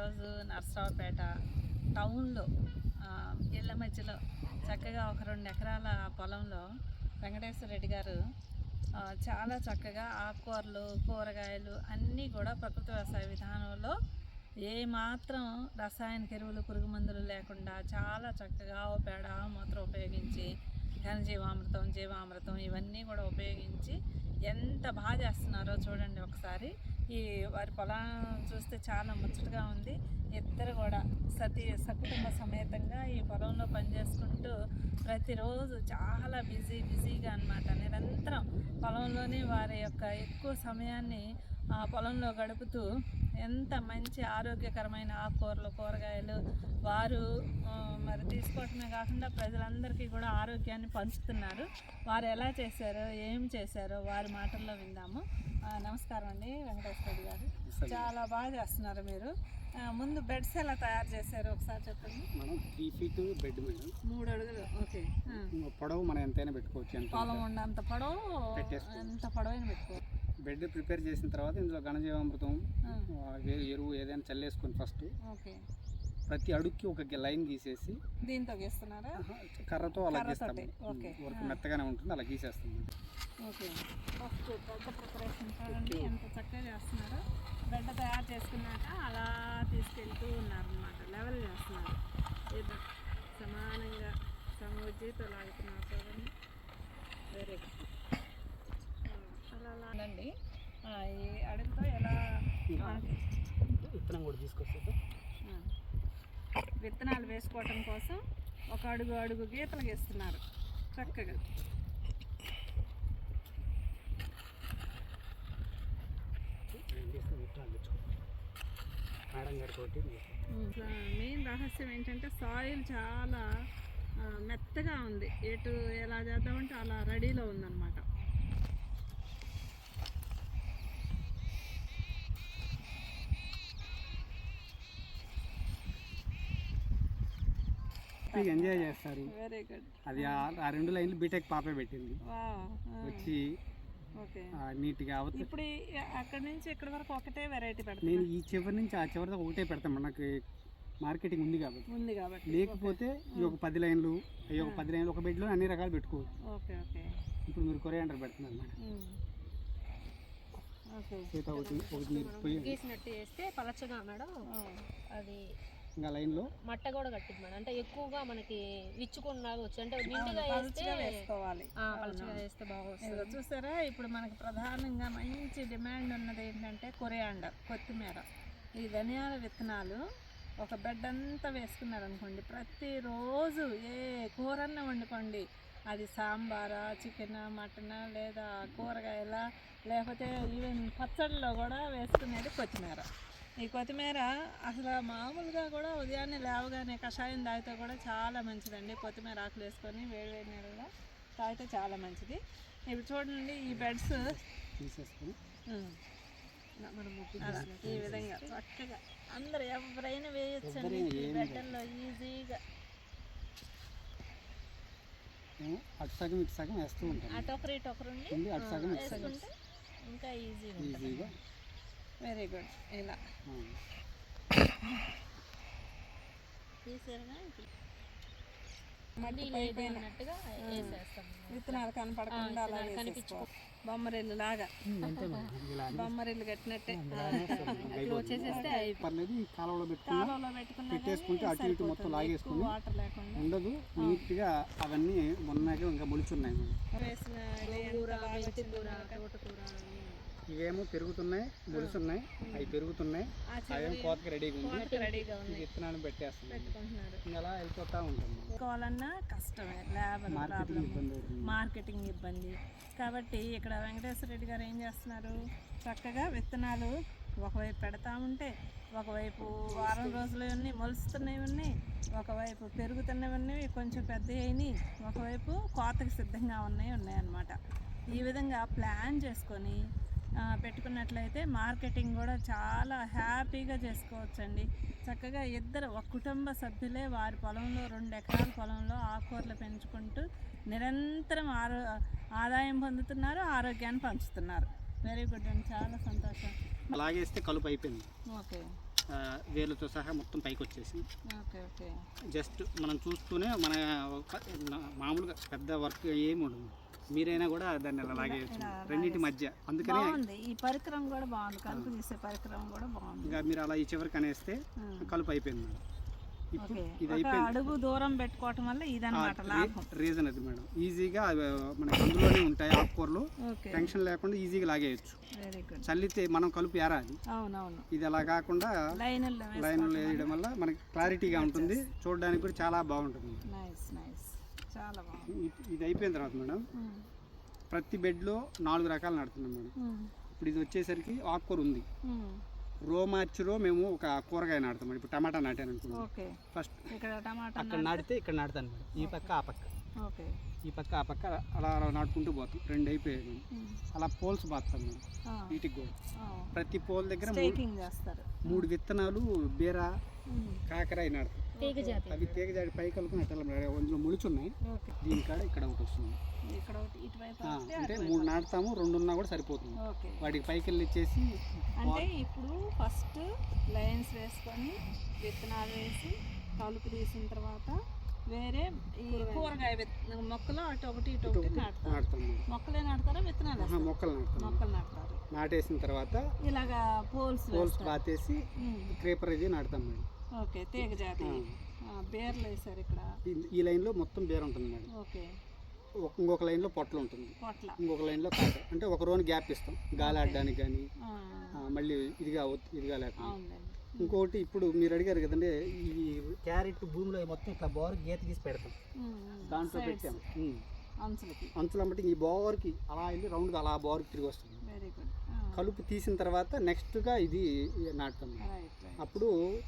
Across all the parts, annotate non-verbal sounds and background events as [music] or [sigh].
ఈరోజు నర్సరావుపేట టౌన్లో ఇళ్ళ మధ్యలో చక్కగా ఒక రెండు ఎకరాల పొలంలో వెంకటేశ్వర రెడ్డి గారు చాలా చక్కగా ఆకుకూరలు కూరగాయలు అన్నీ కూడా ప్రకృతి వ్యవసాయ విధానంలో ఏమాత్రం రసాయన రసాయనిక ఎరువులు పురుగు మందులు లేకుండా చాలా చక్కగా ఆవు పేడ ఆవు మూత్రం ఉపయోగించి ఘనజీవామృతం జీవామృతం ఇవన్నీ కూడా ఉపయోగించి ఎంత బాగా చేస్తున్నారో చూడండి ఒకసారి. ఈ వారి పొలం చూస్తే చాలా ముచ్చటగా ఉంది. ఇద్దరు కూడా సతీ సకుటుంబ సమేతంగా ఈ పొలంలో పనిచేసుకుంటూ ప్రతిరోజు చాలా బిజీ బిజీగా అనమాట నిరంతరం పొలంలోనే వారి యొక్క ఎక్కువ సమయాన్ని పొలంలో గడుపుతూ ఎంత మంచి ఆరోగ్యకరమైన ఆకుకూరలు కూరగాయలు వారు ఆ, మరి తీసుకోవటమే కాకుండా ప్రజలందరికీ కూడా ఆరోగ్యాన్ని పంచుతున్నారు. వారు ఎలా చేశారో ఏం చేశారో వారి మాటల్లో విందాము. ఆ, నమస్కారం అండి వెంకటేశ్వర గారు. చాలా బాగా చేస్తున్నారు మీరు. ఆ, ముందు బెడ్స్ ఎలా తయారు చేశారు? ఒకసారి చెప్పండి. మనం త్రీ ఫీట్ బెడ్ మేడం. మూడు అడుగులు ఓకే. ఆ. పొడవు మనం ఎంతైనా పెట్టుకోవచ్చు పొలం ఉన్నంత పొడవు. ఎంత పొడవైన పెట్టుకో బెడ్ ప్రిపేర్ చేసిన తర్వాత ఇందులో ఘనజీవామృతం ఎరువు ఏదైనా చల్లేసుకొని ఫస్ట్ ఓకే. ప్రతి అడుగుకి ఒక లైన్ గీసేసి దీంతో గీస్తున్నారా? కర్రతో అలా గీస్తాము. ఓకే. వరకు మెత్తగానే ఉంటుంది అలా గీసేస్తాం ఓకే. ఫస్ట్ బెడ్ ప్రిపరేషన్ చూడండి ఎంత చక్కగా చేస్తున్నారో. బెడ్ తయారు చేసుకున్నాక అలా తీసుకెళ్తూ ఉన్నారనమాట లెవెల్ చేస్తున్నారు. ఇది సమానంగా సమోజ్జితో లాగుతున్నారు చూడండి. వెరీ గుడ్ ఆ, ఈ అడుగుతో ఎలా విత్తనం కూడా తీసుకొస్తే విత్తనాలు వేసుకోవటం కోసం ఒక అడుగు అడుగు గీతలు గీస్తున్నారు. చక్కగా. మెయిన్ రహస్యం ఏంటంటే సాయిల్ చాలా మెత్తగా ఉంది. ఎటు ఎలా చేద్దామంటే అలా రెడీలో ఉందన్నమాట. ఎంజాయ్ చేస్తారు. Very good. అది ఆ- రెండు లైన్లు బీటెక్ పాపే పెట్టింది. వచ్చి ఓకే. ఆ, నీట్గా ఇప్పుడు అక్కడి నుంచి ఇక్కడి వరకు ఒకటే వెరైటీ పెడతాను నేను ఈ చివరి నుంచి ఆ చివరి దాకా ఒకటే పెడతాం మనకి మార్కెటింగ్ ఉంది కాబట్టి. ఉంది కాబట్టి. లేకపోతే ఈ ఒక పది లైన్లు ఈ ఒక పది లైన్లు ఒక బెడ్లో అన్ని రకాలు పెట్టుకోవచ్చు. Okay okay. ఇప్పుడు మీరు కొరియాండర్ పెడుతున్నారు మేడం. ఉమ్. ఓకే. సీత ఒకటి ఒకటి మీరు గీసినట్టు చేస్తే పలచగా మేడం. అది ఇంకా లైన్లో? మట్ట కూడా కట్టింది మేడం. అంటే ఎక్కువగా మనకి విచ్చుకున్నా వచ్చు అంటే నిండుగా వేస్తే వేసుకోవాలి. పలచగా వేస్తే బాగా చూసారా? ఇప్పుడు మనకి ప్రధానంగా మంచి డిమాండ్ ఉన్నది ఏంటంటే కొరియాండర్ కొత్తిమీర. ఈ ధనియాల విత్తనాలు ఒక బెడ్ అంతా వేసుకున్నారు అనుకోండి ప్రతిరోజు ఏ కూరన్న వండుకోండి. అది సాంబారా చికెన్ మటన్ లేదా కూరగాయల లేకపోతే ఈవెన్ పచ్చడిలో కూడా వేసుకునేది కొత్తిమీర. ఈ కొత్తిమీర అసలు మామూలుగా కూడా ఉదయాన్నే లేవగానే కషాయం తాగితే కూడా చాలా మంచిదండి. కొత్తిమీర ఆకులు వేసుకొని వేడి వేడి నీళ్ళలో తాగితే చాలా మంచిది. ఇప్పుడు చూడండి ఈ బెడ్స్. తీసేసుకొని. ఈ విధంగా చక్కగా అందరు ఎవరైనా వేయొచ్చండి. ఈ బెడ్డల్లో ఈజీగా. అటు సగం ఇటు సగం వేస్తూ ఉంటాం. అటు ఒకరు ఇటు ఒకరు ఉండి అటు సగం వేసుకుంటే ఇంకా ఈజీగా ఈజీగా వెరీ గుడ్ ఇలా. విత్తనాలు కనపడకుండా అలా కనిపించుకో. బొమ్మరిల్లు లాగా. బొమ్మరిల్లు కట్టినట్టే. వచ్చేసేస్తే [laughs] పర్లేదు ఈ కాలంలో పెట్టుకున్నా పెట్టేసుకుంటే అటు ఇటు మొత్తం లాగేసుకుని వాటర్ లేకుండా. ఉండదు. నీట్గా అవన్నీ మొన్నగా ఇంకా మొలుచున్నాయి వేసిన కూర మెంతి కూర తోటకూర. ఇవేమో పెరుగుతున్నాయి మొలుచున్నాయి అవి పెరుగుతున్నాయి. అవేమో కోతకి రెడీగా ఉంది. విత్తనాలు పెట్టేస్తున్నాయి అలా వెళ్ళిపోతూ ఉంటుంది? తీసుకోవాలన్నా కష్టమే లేబర్ మార్కెటింగ్ ఇబ్బంది కాబట్టి ఇక్కడ వెంకటేశ్వర రెడ్డి గారు ఏం చేస్తున్నారు? చక్కగా విత్తనాలు ఒకవైపు పెడతా ఉంటే ఒకవైపు వారం రోజులవన్నీ మొలుస్తున్నవి ఉన్నాయి ఒకవైపు పెరుగుతున్నవన్నీ కొంచెం పెద్ద అయినాయి ఒకవైపు కోతకి సిద్ధంగా ఉన్నాయి ఉన్నాయన్నమాట. ఈ విధంగా ప్లాన్ చేసుకొని పెట్టుకున్నట్లయితే మార్కెటింగ్ కూడా చాలా హ్యాపీగా చేసుకోవచ్చండి. చక్కగా ఇద్దరు ఒక కుటుంబ సభ్యులే వారి పొలంలో రెండు ఎకరాల పొలంలో ఆకుకూరలు పెంచుకుంటూ నిరంతరం ఆరో ఆదాయం పొందుతున్నారు ఆరోగ్యాన్ని పంచుతున్నారు. వెరీ గుడ్ అండి. చాలా సంతోషం. లాగేస్తే కలుపు అయిపోయింది. ఓకే. ఆ, వేర్లతో సహా మొత్తం పైకి వచ్చేసి ఓకే ఓకే. జస్ట్ మనం చూస్తూనే మన మామూలుగా పెద్ద వర్క్ ఏమి ఉండదు. మీరైనా కూడా దాన్ని అలా లాగేయచ్చు. రెండింటి మధ్య. అందుకనే బాగుంది. ఈ పరికరం కూడా బాగుంది. కలుపు తీసే పరికరం కూడా బాగుంది. ఇంకా మీరు అలా ఈ చివరికి అనేస్తే. కలుపు అయిపోయింది మేడం. ఇది అయిపోయింది. అడుగు దూరం పెట్టుకోవటం వల్ల ఇదన్నమాట లాభం. రీజన్ అది మేడం. ఈజీగా మనకి అందులోనే ఉంటాయి ఆకుకూరలు టెన్షన్ లేకుండా ఈజీగా లాగేయచ్చు. చల్లితే మనం కలుపు ఏరాలి అవునవును. ఇది అలా కాకుండా లైన్లో వేయడం వల్ల మనకి క్లారిటీగా ఉంటుంది. చూడడానికి కూడా చాలా బాగుంటుంది. నైస్ నైస్ చాలా బాగుంది. ఇది- అయిపోయిన తర్వాత మేడం ప్రతి బెడ్లో నాలుగు రకాలు నడుతున్నాం మేడం. ఇప్పుడు ఇది వచ్చేసరికి ఆకుకూర ఉంది. రో మార్చిలో మేము ఒక కూరగాయ నాటుతాం మేడం. ఇప్పుడు టమాటా నాటాను అనుకున్నాం ఓకే. ఫస్ట్ ఇక్కడ టమాటా అక్కడ నాటితే ఇక్కడ నాటుతాను మేడం. ఈ పక్క ఆ పక్క. ఓకే. ఈ పక్క ఆ పక్క అలా అలా నాటుకుంటూ పోతాం. రెండు అయిపోయాయి అలా పోల్స్ బాస్తాం మేడం. ఆ, వీటికి కూడా. ప్రతి పోల్ దగ్గర మూడు- విత్తనాలు బీర కాకరాయి నాటుతాం తీగ జాతి అవి తీగజాడి పై కలుపుకుని అట్లా. అందులో ములుచున్నాయి. దీని కాడ ఇక్కడ ఒకటి వస్తుంది. అంటే మూడు నాటుతాము రెండు ఉన్నా కూడా సరిపోతుంది. వాటికి పైకి వెళ్ళి ఇచ్చేసి అంటే ఇప్పుడు ఫస్ట్ లైన్స్ వేసుకొని విత్తనాలు వేసి కలుపు తీసిన తర్వాత వేరే ఈ కూరగాయ. మొక్కలు అటు ఒకటి ఇటు ఒకటి నాటుతారు. మొక్కలే నాటుతారా విత్తనాలు? మొక్కలు నాటుతాం మొక్కలు నాటుతారు. నాటేసిన తర్వాత ఇలాగా పోల్స్ పోల్స్ పాతేసి క్రేపర్ ఇది నాటుతాం మేడం ఓకే తీగ జాతి. బేర్లు వేసారు ఇక్కడ. ఈ- లైన్లో మొత్తం బేర ఉంటుంది మేడం. ఓకే. ఇంకొక లైన్లో పొట్ల ఉంటుంది. పొట్ల. ఇంకొక లైన్లో కాక అంటే ఒక రోని గ్యాప్ ఇస్తాం. గాలి ఆడడానికి కానీ మళ్ళీ ఇదిగా ఇదిగా లేకుండా ఇంకోటి ఇప్పుడు మీరు అడిగారు కదండి ఈ క్యారెట్ భూమిలో మొత్తం ఇట్లా బోర్ గీత గీసి పెడతాం. దాంట్లో పెట్టాం. అంచులు అమ్మటి ఈ బోర్కి అలా వెళ్ళి రౌండ్గా అలా బోర్కి తిరిగి వస్తుంది. కలుపు తీసిన తర్వాత నెక్స్ట్గా ఇది నాటుతాం. అప్పుడు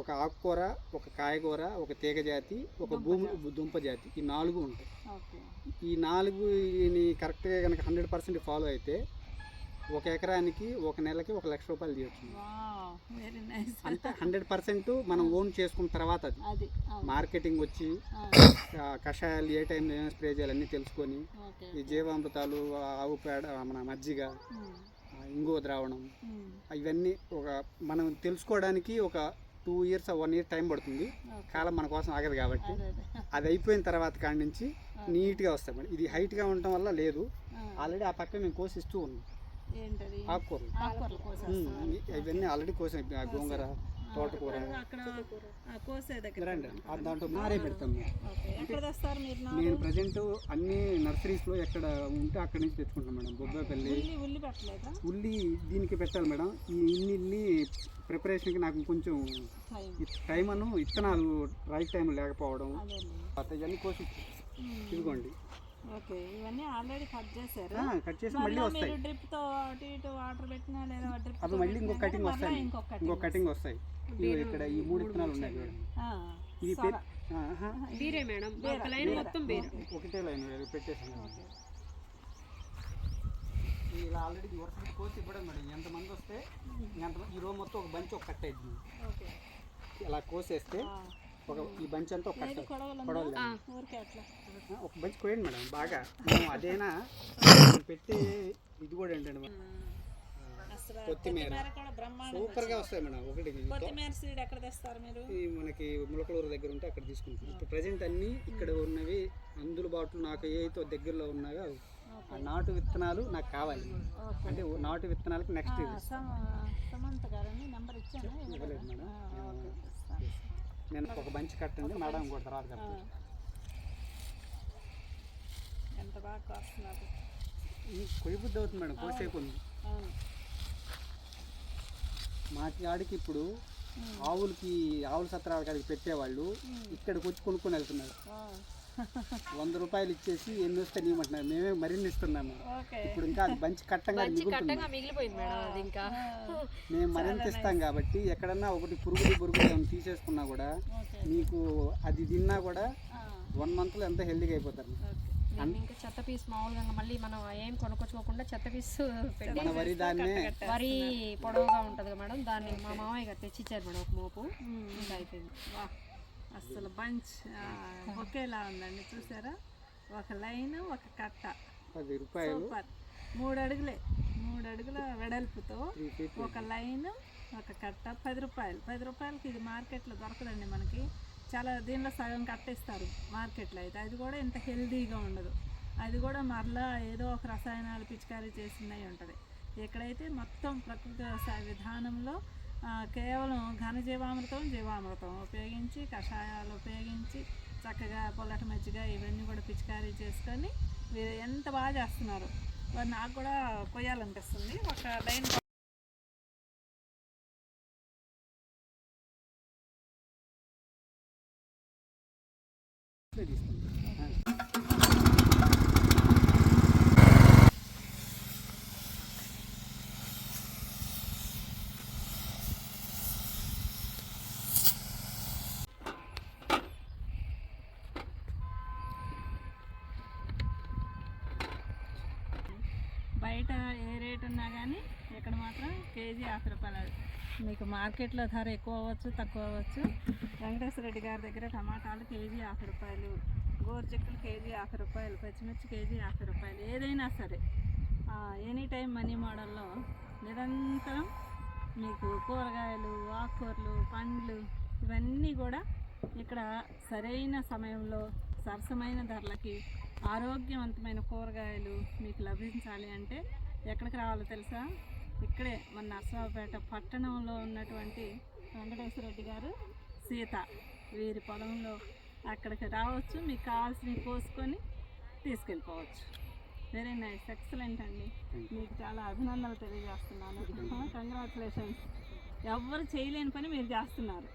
ఒక ఆకుకూర ఒక కాయగూర ఒక తీగ జాతి ఒక భూమి దుంప జాతి. ఈ నాలుగు ఉంటాయి. ఈ నాలుగుని కరెక్ట్గా కనుక హండ్రెడ్ పర్సెంట్ ఫాలో అయితే ఒక ఎకరానికి ఒక నెలకి ఒక లక్ష రూపాయలు తీయచ్చు. అంటే హండ్రెడ్ పర్సెంట్ మనం ఓన్ చేసుకున్న తర్వాత అది. మార్కెటింగ్ వచ్చి కషాయాలు ఏ టైంలో ఏమైనా స్ప్రే చేయాలి అన్నీ తెలుసుకొని ఈ జీవామృతాలు ఆవు పేడ మన మజ్జిగ ఇంగువ ద్రావణం ఇవన్నీ ఒక మనం తెలుసుకోవడానికి ఒక two years one year time పడుతుంది. కాలం మన కోసం ఆగదు కాబట్టి అదే [laughs] అయిపోయిన తర్వాత కాడి నుంచి నీట్గా వస్తాయి మేడం ఇది హైట్గా ఉండటం వల్ల లేదు. ఆల్రెడీ ఆ పక్క మేము కోసిస్తూ ఉన్నాం. ఏంటది? ఆకుకూరలు. ఇవన్నీ ఆల్రెడీ కోసాం. ఆ గోంగూర తోటకూర. అక్కడ ఆ, కోసే దగ్గర రండి ఆ దాంట్లో నారే పెడతాం ఎక్కడ తెస్తారు మీరు నేను ప్రజెంట్ అన్ని నర్సరీస్లో ఎక్కడ ఉంటే అక్కడి నుంచి తెచ్చుకుంటాను మేడం. బొబ్బాయిపల్లి ఉల్లి ఉల్లి పెట్టలేదా? ఉల్లి దీనికి పెట్టాలి మేడం. ఈ ఇన్ని ప్రిపరేషన్కి నాకు కొంచెం టైం అను ఇత్తనాలు రైట్ టైం లేకపోవడం. ఇవన్నీ కోసి ఇదిగోండి. ఓకే ఇవన్నీ ఆల్రెడీ కట్ చేశారు? ఆ, కట్ చేసి మళ్ళీ మళ్ళీ వస్తాయి మీరు డ్రిప్తో అటు ఇటు వాటర్ పెట్టినా లేదా డ్రిప్ అవి మళ్ళీ ఇంకో కటింగ్ వస్తాయి. ఇంకొక ఇంకో కటింగ్ వస్తాయి. ఇక్కడ ఈ మూడు విత్తనాలు ఉన్నాయి చూడండి. ఇది పె- ఆహా, బీరే మేడం. ఒక లైన్ మొత్తం బీరే. ఒకటే లైన్ వేరు పెట్టేసాను. ఇలా ఆల్రెడీ వరుస కోసి ఇవ్వడం మేడం. ఎంతమంది వస్తే ఎంత ఈ రో మొత్తం ఒక బంచ్ ఒక కట్ట అయింది ఓకే. ఇలా కోసేస్తే ఒక ఈ బంచ్ అంతా ఒక కొడవలు. ఒక బంచ్ కోయండి మేడం బాగా. [laughs] మేము అదేనా పెట్టే ఇది కూడా అసలు కొత్తిమీర. బ్రహ్మాండం సూపర్గా వస్తాయి మేడం ఒకటి మనకి ములకలూరు దగ్గర ఉంటే అక్కడ తీసుకుంటాం. ఇప్పుడు ప్రజెంట్ అన్నీ ఇక్కడ ఉన్నవి అందుబాటులో నాకు ఏ అయితే దగ్గరలో ఉన్నాయో. ఆ నాటు విత్తనాలు నాకు కావాలి. అంటే నాటు విత్తనాలకు నెక్స్ట్ సమంత గారని నెంబర్ ఇచ్చాను ఇవ్వలేదు. మేడం. నేను ఒక బంచ్ కట్టండి మేడం కూడా తర్వాత ఆ. కట్టండి ఎంత బాగా కాస్తున్నారు. కొయ్య బుద్ధి అవుతుంది మేడం కోసేపు ఉంది. మాకి ఆడికి ఇప్పుడు ఆవులకి ఆవుల సత్రాల కాడికి పెట్టేవాళ్ళు ఇక్కడికి వచ్చి కొనుక్కొని వెళ్తున్నారు. వంద రూపాయలు ఇచ్చేసి ఎన్ని వస్తే నీమంటున్నారు మేమే మరిన్ని ఇస్తున్నాము. ఇప్పుడు ఇంకా అది బంచ్ కట్టంగా మిగిలిపోయింది మేడం అది ఇంకా. మేము మరింత ఇస్తాం కాబట్టి ఎక్కడన్నా ఒకటి పురుగులు పురుగులు ఏమైనా తీసేసుకున్నా కూడా మీకు అది తిన్నా కూడా వన్ మంత్లో ఎంత హెల్దీగా అయిపోతారు. ఇంకా చెత్త పీస్ మామూలుగా మళ్ళీ మనం ఏం కొనుక్కొచ్చుకోకుండా చెత్త పీస్ పెట్టి మన వరి దాన్నే వరి పొడవుగా ఉంటుంది మేడం దాన్ని మా మామయ్య గారు తెచ్చిచ్చారు మేడం ఒక మోపు. ఇంకా అయిపోయింది. వా. అసలు బంచ్ ఒకేలా ఉందండి చూసారా? ఒక లైన్ ఒక కట్ట. పది రూపాయలు. సూపర్. మూడు అడుగులే మూడు అడుగుల వెడల్పుతో ఒక లైన్ ఒక కట్ట పది రూపాయలు. పది రూపాయలకి ఇది మార్కెట్లో దొరకదండి మనకి. చాలా దీనిలో సగం కట్టేస్తారు మార్కెట్లో అయితే. అది కూడా ఇంత హెల్దీగా ఉండదు. అది కూడా మరలా ఏదో ఒక రసాయనాలు పిచికారీ చేసినవి ఉంటుంది. ఇక్కడైతే మొత్తం ప్రకృతి వ్యవసాయ విధానంలో కేవలం ఘనజీవామృతం జీవామృతం ఉపయోగించి కషాయాలు ఉపయోగించి చక్కగా పొల్లట మజ్జిగ ఇవన్నీ కూడా పిచికారీ చేసుకొని వీరు ఎంత బాగా చేస్తున్నారు మరి నాకు కూడా కొయ్యాలనిపిస్తుంది. ఒక లైన్ తీసుకుంటాం బయట ఏ ఉన్నా కానీ ఇక్కడ మాత్రం కేజీ యాభై రూపాయలు మీకు మార్కెట్లో ధర ఎక్కువ అవ్వచ్చు తక్కువ అవ్వచ్చు. వెంకటేశ్వర రెడ్డి గారి దగ్గర టమాటాలు కేజీ యాభై రూపాయలు గోరుచిక్కులు కేజీ యాభై రూపాయలు పచ్చిమిర్చి కేజీ యాభై రూపాయలు ఏదైనా సరే. ఎనీ టైం మనీ మోడల్లో నిరంతరం మీకు కూరగాయలు ఆకుకూరలు పండ్లు ఇవన్నీ కూడా ఇక్కడ సరైన సమయంలో సరసమైన ధరలకి ఆరోగ్యవంతమైన కూరగాయలు మీకు లభించాలి అంటే ఎక్కడికి రావాలో తెలుసా? ఇక్కడే మన నర్సరావుపేట పట్టణంలో ఉన్నటువంటి వెంకటేశ్వర రెడ్డి గారు సీత. వీరి పొలంలో అక్కడికి రావచ్చు. మీకు కావాల్సినవి కోసుకొని తీసుకెళ్ళిపోవచ్చు. వెరీ నైస్ ఎక్సలెంట్ అండి. మీకు చాలా అభినందనలు తెలియజేస్తున్నాను. కంగ్రాచులేషన్స్ ఎవ్వరు చేయలేని పని మీరు చేస్తున్నారు.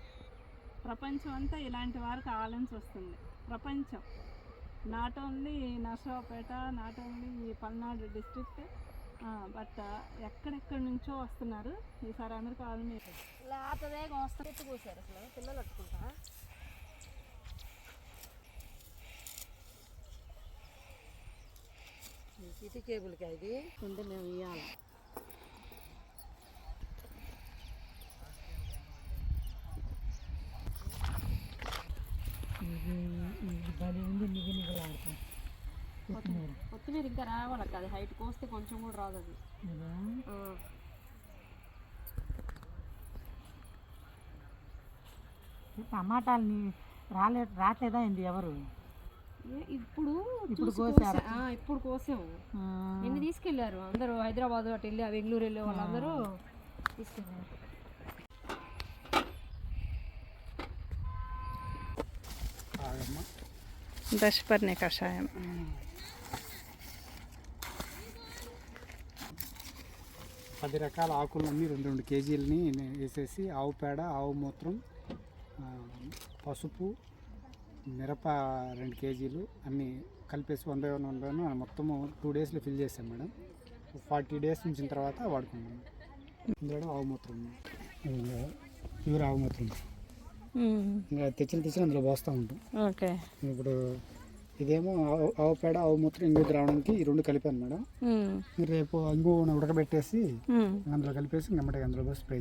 ప్రపంచం అంతా ఇలాంటి వారు కావాలని వస్తుంది. ప్రపంచం. Not only Narasaraopet not only ఈ పల్నాడు డిస్ట్రిక్ట్ బట్ ఎక్కడెక్కడి నుంచో వస్తున్నారు. ఈసారి అమెరికా వాళ్ళు మీరు లేతదే వస్తా ఎత్తు కోసారు అసలు. పిల్లలు పట్టుకుంటా సిటీ కేబుల్కి ఇది ఉంటే మేము ఇవ్వాలి ఇది ఇది బలి ఉంది నిగలాడతాం కొత్తిమీర. ఇంకా రావాలి అది హైట్ కోస్తే కొంచెం కూడా రాదు అది. టమాటాలని రాలే రావట్లేదా ఏంది ఎవరు? ఏ- ఇప్పుడు ఇప్పుడు కోసారా? కోసా- ఆ, ఇప్పుడు కోసాము. ఎన్ని తీసుకెళ్ళారు? అందరూ హైదరాబాద్ అటు వెళ్ళి ఆ బెంగళూరు వెళ్ళే వాళ్ళందరూ తీసుకెళ్ళారు దశపర్ణి కషాయం. పది రకాల ఆకులన్నీ రెండు రెండు కేజీలని వేసేసి ఆవు పేడ ఆవు మూత్రం పసుపు మిరప రెండు కేజీలు అన్నీ కలిపేసి బై వన్ మొత్తము టూ డేస్లో ఫిల్ చేసాం మేడం. ఫార్టీ డేస్ ఉంచిన తర్వాత వాడుకున్నాం. ఇందులో ఆవు మూత్రం ఇంకా ప్యూర్ ఆవు మూత్రం. ఇంకా తెచ్చిన తెచ్చిన అందులో పోస్తూ ఉంటాం. ఓకే. ఇప్పుడు ఇదేమో ఆవు పేడ ఆవు మూత్రం ఇంగు ద్రావణంకి ఈ రెండు కలిపాను మేడం. రేపు ఇంగు ఉడకబెట్టేసి అందులో కలిపేసి గమ్మటి అందులో స్ప్రే